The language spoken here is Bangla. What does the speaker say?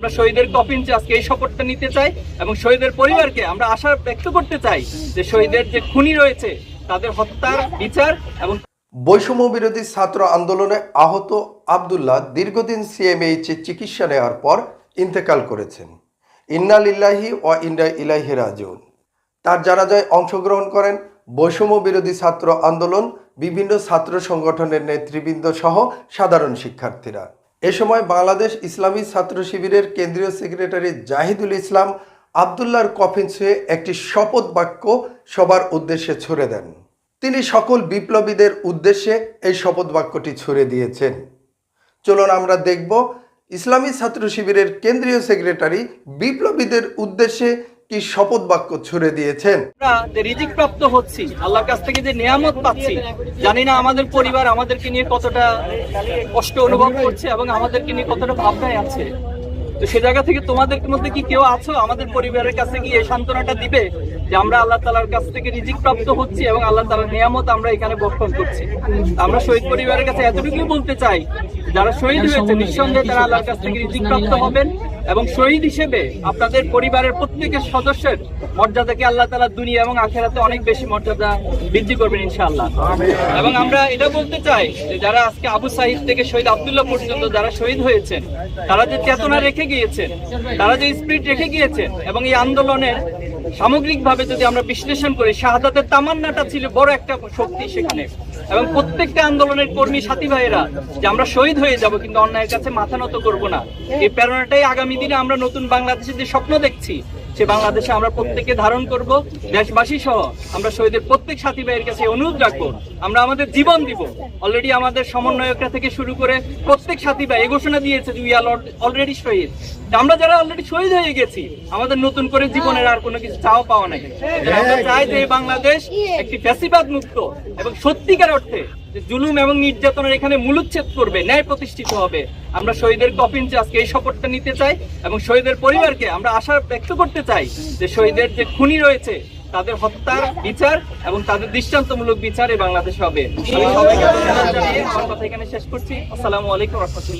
আমরা শহীদের কফিন আজকে এই শপথটা নিতে চাই এবং শহীদের পরিবারকে আমরা আশা ব্যক্ত করতে চাই যে শহীদের যে খুনি রয়েছে, তাদের হত্যার বিচার এবং বৈষম্য বিরোধী ছাত্র আন্দোলনে আহত আবদুল্লাহ দীর্ঘদিন সিএমএইচে চিকিৎসা নেওয়ার পর ইন্তেকাল করেছেন। ইন্না লিল্লাহি ও ইন্না ইলাহি রাজিউন। তার জানাজায় অংশগ্রহণ করেন বৈষম্য বিরোধী ছাত্র আন্দোলন, বিভিন্ন ছাত্র সংগঠনের নেতৃবৃন্দ সহ সাধারণ শিক্ষার্থীরা। এ সময় বাংলাদেশ ইসলামী ছাত্র শিবিরের কেন্দ্রীয় সেক্রেটারি জাহিদুল ইসলাম আবদুল্লাহর কফিন ছুঁয়ে একটি শপথ বাক্য সবার উদ্দেশ্যে ছুড়ে দেন। তিনি সকল বিপ্লবীদের উদ্দেশ্যে এই শপথ বাক্যটি ছুড়ে দিয়েছেন। চলুন আমরা দেখব, ইসলামী ছাত্র শিবিরের কেন্দ্রীয় সেক্রেটারি বিপ্লবীদের উদ্দেশ্যে কি শপথ বাক্য ছুড়ে দিয়েছেন। রিজিক প্রাপ্ত হচ্ছি, আল্লাহর কাছ থেকে যে নিয়ামত পাচ্ছি, জানি না আমাদের পরিবার আমাদেরকে নিয়ে কতটা কষ্ট অনুভব করছে এবং আমাদেরকে নিয়ে কতটা ভাবনায় আছে। তো সে জায়গা থেকে তোমাদের মধ্যে কি কেউ আছো? আমাদের পরিবারের কাছে কি এই সান্ত্বনাটা দিবে যে আমরা আল্লাহ তালার কাছ থেকে রিজিক প্রাপ্ত হচ্ছি এবং আল্লাহ তালার নিয়ামত আমরা এখানে বক্ষণ করছি? আমরা শহীদ পরিবারের কাছে এতটুকুই বলতে চাই যারা শহীদ হয়েছে নিঃসন্দেহে তারা আল্লাহর কাছ থেকে রিজিক প্রাপ্ত হবেন এবং শহীদ হিসেবে আপনাদের পরিবারের প্রত্যেকের সদস্যের মর্যাদাকে আল্লাহ তালা দুনিয়া এবং আখেরাতে অনেক বেশি মর্যাদা বৃদ্ধি করবেন ইনশাআল্লাহ। এবং আমরা এটা বলতে চাই যে যারা আজকে আবু সাহিদ থেকে শহীদ আবদুল্লাহ পর্যন্ত যারা শহীদ হয়েছেন তারা যে চেতনা রেখে গিয়েছেন, তারা যে স্পিরিট রেখে গিয়েছেন এবং এই আন্দোলনের সামগ্রিকভাবে যদি আমরা বিশ্লেষণ করি, শাহাদাতের তামান্নাটা ছিল বড় একটা শক্তি সেখানে। এবং প্রত্যেকটা আন্দোলনের কর্মী সাথী ভাইয়েরা যে আমরা শহীদ হয়ে যাব কিন্তু অন্যায়ের কাছে মাথা নত করব না। এই প্রেরণাটাই আগামী দিনে আমরা নতুন বাংলাদেশের যে স্বপ্ন দেখছি সে বাংলাদেশে আমরা প্রত্যেকে ধারণ করব, দেশবাসী সহ আমরা শহীদের প্রত্যেক সাথী ভাইয়ের কাছে অনুরোধ রাখব, আমরা আমাদের জীবন দিব। অলরেডি আমাদের সমন্বয়করা থেকে শুরু করে প্রত্যেক সাথী ভাই এই ঘোষণা দিয়েছে উই আর অলরেডি শহীদ। আমরা যারা অলরেডি শহীদ হয়ে গেছি, আমাদের নতুন করে জীবনের আর কোনো কিছু চাওয়া পাওয়া নাই। আমরা চাই যে বাংলাদেশ একটি ফ্যাসিবাদ মুক্ত এবং সত্যিকার অর্থে যে জুলুম এবং নির্যাতনের এখানে মূলচ্ছেদ করবে, ন্যায় প্রতিষ্ঠিত হবে। আমরা শহীদের কফিন আজকে এই শপথটা নিতে চাই এবং শহীদের পরিবারকে আমরা আশা ব্যক্ত করতে চাই যে শহীদের যে খুনি রয়েছে, তাদের হত্যার বিচার এবং তাদের দৃষ্টান্তমূলক বিচার এই বাংলাদেশ হবে। আমি সবাইকে আমার কথা এখানে শেষ করছি। আসসালামু আলাইকুম রহমতুল্লাহ।